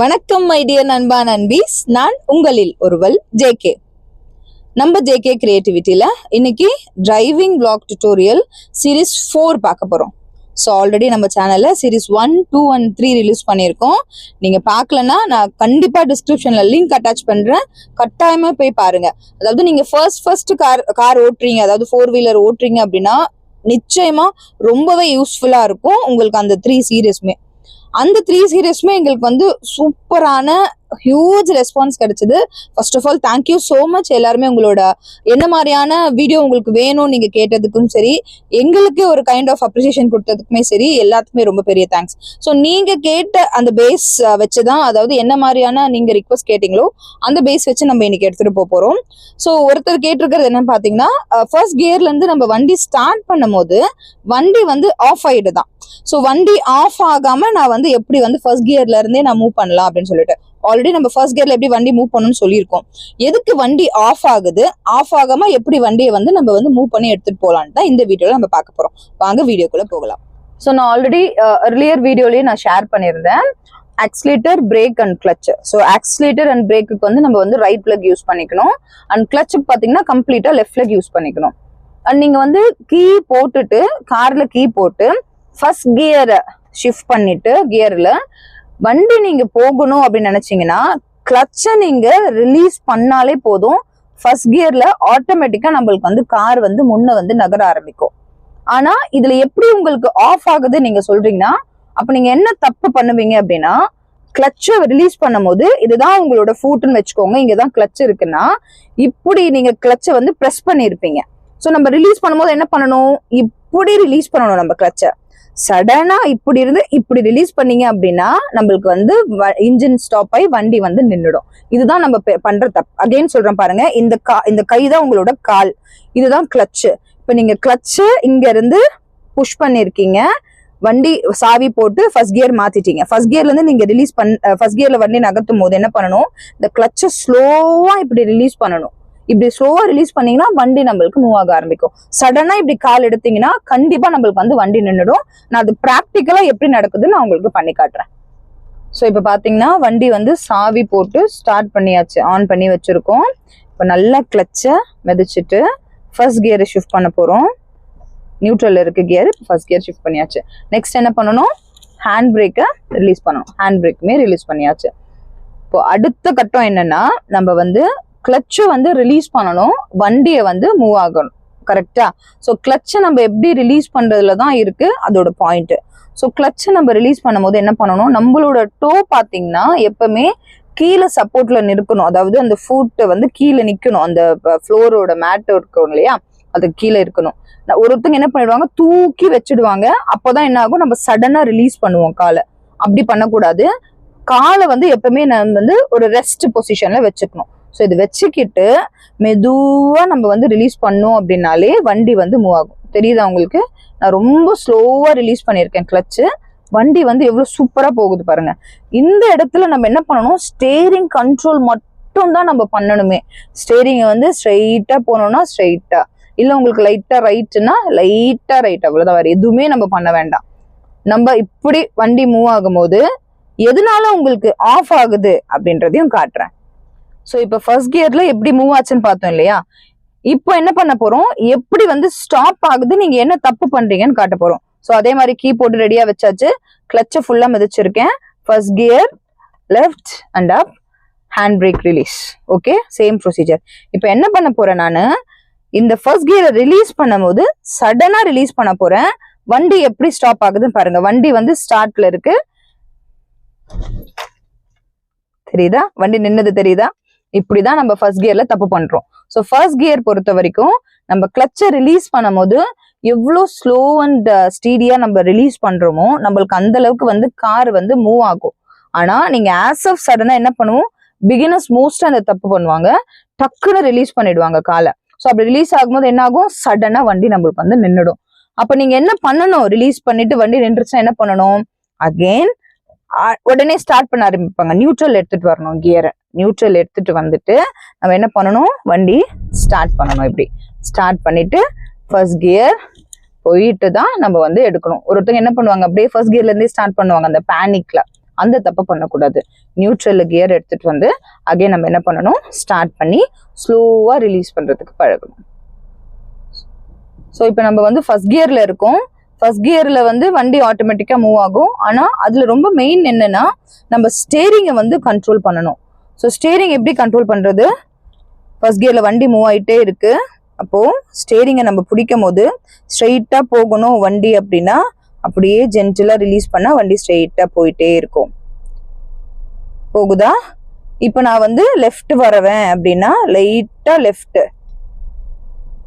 வணக்கம் மைடியர் நண்பா நண்பீஸ். நான் உங்களில் ஒருவள் ஜேகே நம்ம ஜேகே கிரியேட்டிவிட்டியில் இன்னைக்கு driving blog tutorial series four பார்க்க போகிறோம் ஸோ ஆல்ரெடி நம்ம சேனலில் series one two and three release பண்ணியிருக்கோம். நீங்கள் பார்க்கலன்னா நான் கண்டிப்பாக டிஸ்கிரிப்ஷனில் லிங்க் அட்டாச் பண்ணுறேன் கட்டாயமாக போய் பாருங்க. அதாவது நீங்கள் ஃபர்ஸ்ட் ஃபர்ஸ்ட் கார் கார் ஓட்டுறீங்க. அதாவது ஃபோர் வீலர் ஓட்டுறீங்க அப்படின்னா நிச்சயமா ரொம்பவே யூஸ்ஃபுல்லாக இருக்கும் உங்களுக்கு அந்த த்ரீ சீரீஸுமே அந்த த்ரீ சீரியஸுமே எங்களுக்கு வந்து சூப்பரான ஹியூஜ் ரெஸ்பான்ஸ் கிடைச்சது. First of all thank you so much எல்லாருமே உங்களோட என்ன மாதிரியான வீடியோ உங்களுக்கு வேணும் நீங்க கேட்டதுக்கும் சரி எங்களுக்கு ஒரு கைண்ட் ஆஃப் அப்ரிசியேஷன் கொடுத்ததுக்குமே சரி எல்லாத்துக்குமே ரொம்ப பெரிய தேங்க்ஸ் ஸோ நீங்க கேட்ட அந்த பேஸ் வச்சுதான் அதாவது என்ன மாதிரியான நீங்க ரிக்வஸ்ட் கேட்டீங்களோ அந்த பேஸ் வச்சு நம்ம இன்னைக்கு எடுத்துட்டு போக போறோம். ஸோ ஒருத்தர் கேட்டிருக்கிறது என்னன்னு பாத்தீங்கன்னா ஃபர்ஸ்ட் கியர்ல இருந்து நம்ம வண்டி ஸ்டார்ட் பண்ணும் போது வண்டி வந்து ஆஃப் ஆயிடுதான். ஸோ வண்டி ஆஃப் ஆகாம நான் வந்து எப்படி வந்து ஃபர்ஸ்ட் கியர்ல இருந்தே நான் மூவ் பண்ணலாம் அப்படின்னு சொல்லிட்டு. ஆல்ரெடி நம்ம ஃபர்ஸ்ட் கியர்ல எப்படி வண்டி மூவ் பண்ணணும்னு சொல்லியிருக்கோம். எதுக்கு வண்டி ஆஃப் ஆகுது? ஆஃப் ஆகாம எப்படி வண்டியை வந்து நம்ம வந்து மூவ் பண்ணி எடுத்துட்டு போகலான்னு தான் இந்த வீடியோல நம்ம பார்க்க போறோம். வாங்க வீடியோக்குள்ள போகலாம். ஸோ நான் ஆல்ரெடி uh, earlier வீடியோலயே நான் ஷேர் பண்ணியிருந்தேன். Accelerator brake and clutch so accelerator and பிரேக்குக்கு வந்து நம்ம வந்து ரைட் லெக் யூஸ் பண்ணிக்கணும். அண்ட் கிளச்சுக்கு பார்த்தீங்கன்னா கம்ப்ளீட்டா லெஃப்ட் லெக் யூஸ் பண்ணிக்கணும். அண்ட் நீங்க வந்து கீ போட்டுட்டு கார்ல கீ போட்டு ஃபர்ஸ்ட் கியரை ஷிஃப்ட் பண்ணிட்டு கியர்ல வண்டி நீங்க போகணும் அப்படின்னு நினைச்சீங்கன்னா கிளச்சை நீங்க ரிலீஸ் பண்ணாலே போதும். ஃபர்ஸ்ட் கியர்ல ஆட்டோமேட்டிக்கா நம்மளுக்கு வந்து கார் வந்து முன்ன வந்து நகர ஆரம்பிக்கும். ஆனா இதுல எப்படி உங்களுக்கு ஆஃப் ஆகுது நீங்க சொல்றீங்கன்னா அப்ப நீங்க என்ன தப்பு பண்ணுவீங்க அப்படின்னா கிளச்சை ரிலீஸ் பண்ணும்போது இதுதான் உங்களோட ஃபூட்டுன்னு வச்சுக்கோங்க இங்கதான் கிளச் இருக்குன்னா இப்படி நீங்க கிளச்சை வந்து ப்ரெஸ் பண்ணியிருப்பீங்க. ஸோ நம்ம ரிலீஸ் பண்ணும்போது என்ன பண்ணணும்? இப்படி ரிலீஸ் பண்ணணும் நம்ம கிளச்சை சடனா இப்படி இருந்து இப்படி ரிலீஸ் பண்ணீங்க அப்படின்னா நம்மளுக்கு வந்து இன்ஜின் ஸ்டாப் ஆகி வண்டி வந்து நின்றுடும் இதுதான் நம்ம பண்ற தப்பு அகைன் சொல்றேன் பாருங்க. இந்த கா இந்த கை தான் உங்களோட கால். இதுதான் கிளச்சு இப்போ நீங்க கிளச்சு இங்க இருந்து புஷ் பண்ணிருக்கீங்க. வண்டி சாவி போட்டு ஃபர்ஸ்ட் கியர் மாத்திட்டீங்க. ஃபர்ஸ்ட் கியர்ல இருந்து நீங்க ரிலீஸ் பண் ஃபர்ஸ்ட் கியர்ல வண்டி நகர்த்தும் போது என்ன பண்ணணும்? இந்த கிளச்சை ஸ்லோவா இப்படி ரிலீஸ் பண்ணணும். இப்படி ஸ்லோவா ரிலீஸ் பண்ணீங்கன்னா வண்டி நம்மளுக்கு மூவ் ஆக ஆரம்பிக்கும். சடனா இப்படி கால் எடுத்தீங்கன்னா கண்டிப்பா நம்மளுக்கு வந்து வண்டி நின்றுடும் நான் அது ப்ராக்டிக்கலா எப்படி நடக்குதுன்னு நான் உங்களுக்கு பண்ணி காட்டுறேன். ஸோ இப்போ பார்த்தீங்கன்னா வண்டி வந்து சாவி போட்டு ஸ்டார்ட் பண்ணியாச்சு. ஆன் பண்ணி வச்சிருக்கோம். இப்போ நல்லா கிளச்சை மிதிச்சிட்டு ஃபர்ஸ்ட் கியரை ஷிஃப்ட் பண்ண போகிறோம் நியூட்ரல் இருக்கு கியர் ஃபர்ஸ்ட் கியர் ஷிஃப்ட் பண்ணியாச்சு. நெக்ஸ்ட் என்ன பண்ணணும்? ஹேண்ட் பிரேக்கை ரிலீஸ் பண்ணணும். ஹேண்ட் பிரேக்குமே ரிலீஸ் பண்ணியாச்சு. இப்போ அடுத்த கட்டம் என்னன்னா நம்ம வந்து கிளச்சை வந்து ரிலீஸ் பண்ணணும். வண்டியை வந்து மூவ் ஆகணும். கரெக்டா ஸோ கிளச்சை நம்ம எப்படி ரிலீஸ் பண்றதுல தான் இருக்கு அதோட பாயிண்ட் ஸோ கிளச்சை நம்ம ரிலீஸ் பண்ணும்போது என்ன பண்ணணும்? நம்மளோட டோ பார்த்தீங்கன்னா எப்பவுமே கீழே சப்போர்ட்ல நிற்கணும். அதாவது அந்த ஃபுட்டை வந்து கீழே நிற்கணும். அந்த ஃப்ளோரோட மேட் இருக்கும் இல்லையா? அது கீழே இருக்கணும். ஒருத்தங்க என்ன பண்ணிடுவாங்க? தூக்கி வச்சிடுவாங்க. அப்போதான் என்ன ஆகும்? நம்ம சடனா ரிலீஸ் பண்ணுவோம் காலை. அப்படி பண்ணக்கூடாது. காலை வந்து எப்பவுமே நம்ம வந்து ஒரு ரெஸ்ட் பொசிஷன்ல வச்சுக்கணும். ஸோ இது வச்சுக்கிட்டு மெதுவாக நம்ம வந்து ரிலீஸ் பண்ணோம் அப்படின்னாலே வண்டி வந்து மூவ் ஆகும். தெரியுதா உங்களுக்கு? நான் ரொம்ப ஸ்லோவாக ரிலீஸ் பண்ணியிருக்கேன் கிளச்சு வண்டி வந்து எவ்வளோ சூப்பராக போகுது பாருங்க. இந்த இடத்துல நம்ம என்ன பண்ணணும்? ஸ்டேரிங் கண்ட்ரோல் மட்டும் தான் நம்ம பண்ணணுமே. ஸ்டேரிங்கை வந்து ஸ்ட்ரெயிட்டாக போனோம்னா ஸ்ட்ரெயிட்டாக இல்லை உங்களுக்கு லைட்டாக ரைட்டுன்னா லைட்டாக ரைட் அவ்வளோதான் வேற எதுவுமே நம்ம பண்ண வேண்டாம். நம்ம இப்படி வண்டி மூவ் ஆகும்போது எதனால உங்களுக்கு ஆஃப் ஆகுது அப்படின்றதையும் காட்டுறேன். ஸோ இப்போ ஃபர்ஸ்ட் கியர்ல எப்படி மூவ் ஆச்சுன்னு பார்த்தோம் இல்லையா? இப்போ என்ன பண்ண போறோம்? எப்படி வந்து ஸ்டாப் ஆகுது? நீங்க என்ன தப்பு பண்றீங்கன்னு காட்ட போறோம். ஸோ அதே மாதிரி கீ போட்டு ரெடியா வச்சாச்சு. கிளச்சை ஃபுல்லா மிதிச்சிருக்கேன். First gear left and up hand brake release okay same procedure இப்போ என்ன பண்ண போறேன் நான்? இந்த ஃபர்ஸ்ட் கியரை ரிலீஸ் பண்ணும்போது சடனா ரிலீஸ் பண்ண போறேன். வண்டி எப்படி ஸ்டாப் ஆகுதுன்னு பாருங்க. வண்டி வந்து ஸ்டார்ட்ல இருக்கு. தெரியுதா? வண்டி நின்னது தெரியுதா? இப்படிதான் நம்ம ஃபர்ஸ்ட் கியர்ல தப்பு பண்றோம். ஸோ ஃபர்ஸ்ட் கியர் பொறுத்த வரைக்கும் நம்ம கிளச்சை ரிலீஸ் பண்ணும்போது எவ்வளோ ஸ்லோ அண்ட் ஸ்டீடியா நம்ம ரிலீஸ் பண்றோமோ நம்மளுக்கு அந்த அளவுக்கு வந்து கார் வந்து மூவ் ஆகும். ஆனா நீங்க ஆஸ் ஆஃப் சடனா என்ன பண்ணுவோம்? பிகினர்ஸ் மோஸ்ட் அந்த தப்பு பண்ணுவாங்க. டக்குன்னு ரிலீஸ் பண்ணிடுவாங்க காலை. ஸோ அப்படி ரிலீஸ் ஆகும்போது என்ன ஆகும்? சடனா வண்டி நம்மளுக்கு வந்து நின்றுடும் அப்ப நீங்க என்ன பண்ணணும்? ரிலீஸ் பண்ணிட்டு வண்டி நின்றுச்சுன்னா என்ன பண்ணணும்? அகெயின் உடனே ஸ்டார்ட் பண்ண ஆரம்பிப்பாங்க. நியூட்ரல் எடுத்துட்டு வரணும் கியரை நியூட்ரல் எடுத்துட்டு வந்துட்டு நம்ம என்ன பண்ணணும்? வண்டி ஸ்டார்ட் பண்ணணும் இப்படி. ஸ்டார்ட் பண்ணிட்டு ஃபர்ஸ்ட் கியர் போயிட்டு தான் நம்ம வந்து எடுக்கணும். ஒருத்தங்க என்ன பண்ணுவாங்க? அப்படியே ஃபர்ஸ்ட் கியர்லேருந்தே ஸ்டார்ட் பண்ணுவாங்க. அந்த பேனிக்ல அந்த தப்பை பண்ணக்கூடாது. நியூட்ரல் கியர் எடுத்துட்டு வந்து அகைன் நம்ம என்ன பண்ணணும்? ஸ்டார்ட் பண்ணி ஸ்லோவாக ரிலீஸ் பண்ணுறதுக்கு பழகணும். ஸோ இப்போ நம்ம வந்து ஃபர்ஸ்ட் கியரில் இருக்கோம். ஃபர்ஸ்ட் கியர்ல வந்து வண்டி ஆட்டோமேட்டிக்காக மூவ் ஆகும். ஆனால் அதில் ரொம்ப மெயின் என்னன்னா நம்ம ஸ்டேரிங்கை வந்து கண்ட்ரோல் பண்ணணும். ஸோ ஸ்டேரிங் எப்படி கண்ட்ரோல் பண்ணுறது ஃபர்ஸ்ட் கியர்ல வண்டி மூவ் ஆகிட்டே இருக்கு. அப்போ ஸ்டேரிங்கை நம்ம பிடிக்கும் போது ஸ்ட்ரெயிட்டா போகணும் வண்டி அப்படின்னா அப்படியே ஜென்டிலா ரிலீஸ் பண்ணா வண்டி ஸ்ட்ரெயிட்டா போயிட்டே இருக்கும். போகுதா? இப்போ நான் வந்து லெஃப்ட் வரவேன் அப்படின்னா லைட்டா லெஃப்ட்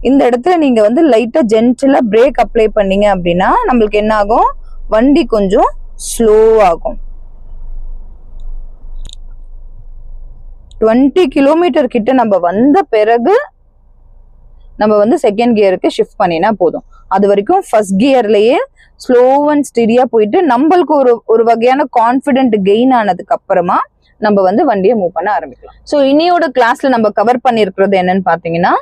இந்த இடத்துல நீங்க வந்து லைட்டா ஜென்டிலா பிரேக் அப்ளை பண்ணீங்க அப்படின்னா நம்மளுக்கு என்ன ஆகும் வண்டி கொஞ்சம் ஸ்லோ ஆகும். டுவெண்ட்டி கிலோமீட்டர் கிட்ட நம்ம வந்த பிறகு நம்ம வந்து செகண்ட் கியருக்கு ஷிஃப்ட் பண்ணினா போதும். அது வரைக்கும் ஃபர்ஸ்ட் கியர்லயே ஸ்லோ அண்ட் ஸ்டெடியாக போயிட்டு நம்மளுக்கு ஒரு ஒரு வகையான கான்ஃபிடென்ட் கெயின் ஆனதுக்கு அப்புறமா நம்ம வந்து வண்டியை மூவ் பண்ண ஆரம்பிக்கலாம். ஸோ இனியோட கிளாஸ்ல நம்ம கவர் பண்ணியிருக்கிறது என்னன்னு பார்த்தீங்கன்னா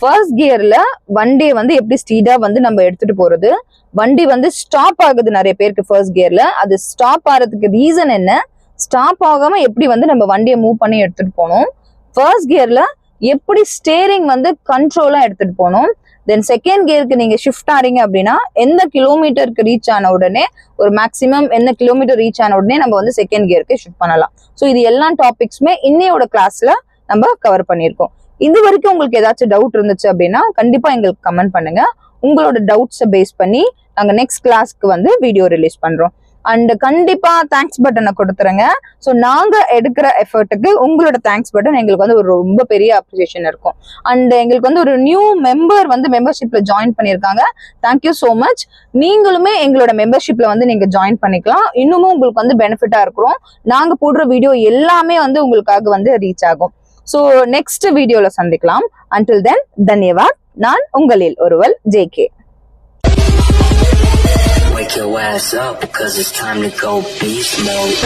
ஃபர்ஸ்ட் கியர்ல வண்டியை வந்து எப்படி ஸ்பீடா வந்து நம்ம எடுத்துட்டு போறது? வண்டி வந்து ஸ்டாப் ஆகுது நிறைய பேருக்கு ஃபர்ஸ்ட் கியர்ல அது ஸ்டாப் ஆகிறதுக்கு ரீசன் என்ன? ஸ்டாப் ஆகாம எப்படி வந்து நம்ம வண்டியை மூவ் பண்ணி எடுத்துட்டு போகணும்? ஃபர்ஸ்ட் கியர்ல எப்படி ஸ்டேரிங் வந்து கண்ட்ரோலா எடுத்துட்டு போகணும்? தென் செகண்ட் கியருக்கு நீங்க ஷிஃப்ட் ஆறீங்க அப்படின்னா எந்த கிலோமீட்டருக்கு ரீச் ஆன உடனே ஒரு மேக்ஸிமம் எந்த கிலோமீட்டர் ரீச் ஆன உடனே நம்ம வந்து செகண்ட் கியருக்கு ஷிஃப்ட் பண்ணலாம். ஸோ இது எல்லா டாபிக்ஸுமே இன்னையோட கிளாஸ்ல நம்ம கவர் பண்ணியிருக்கோம். இது வரைக்கும் உங்களுக்கு ஏதாச்சும் டவுட் இருந்துச்சு அப்படின்னா கண்டிப்பா எங்களுக்கு கமெண்ட் பண்ணுங்க. உங்களோட டவுட்ஸை பேஸ் பண்ணி நாங்கள் நெக்ஸ்ட் கிளாஸ்க்கு வந்து வீடியோ ரிலீஸ் பண்றோம். அண்ட் கண்டிப்பா தேங்க்ஸ் பட்டனை கொடுத்துருங்க. ஸோ நாங்க எடுக்கிற எஃபர்ட்டுக்கு உங்களோட தேங்க்ஸ் பட்டன் எங்களுக்கு வந்து ஒரு ரொம்ப பெரிய அப்ரிசியேஷன் இருக்கும். அண்ட் எங்களுக்கு வந்து ஒரு நியூ மெம்பர் வந்து மெம்பர்ஷிப்ல ஜாயின் பண்ணியிருக்காங்க. தேங்க்யூ ஸோ மச் நீங்களுமே எங்களோட மெம்பர்ஷிப்ல வந்து நீங்க ஜாயின் பண்ணிக்கலாம். இன்னமும் உங்களுக்கு வந்து பெனிஃபிட்டா இருக்கிறோம். நாங்க போடுற வீடியோ எல்லாமே வந்து உங்களுக்காக வந்து ரீச் ஆகும். ஸோ நெக்ஸ்ட் வீடியோல சந்திக்கலாம். அன்டில் தென் தன்யவாத். நான் உங்களில் ஒருவல் J K Wake your ass up, cause it's time to go beast mode.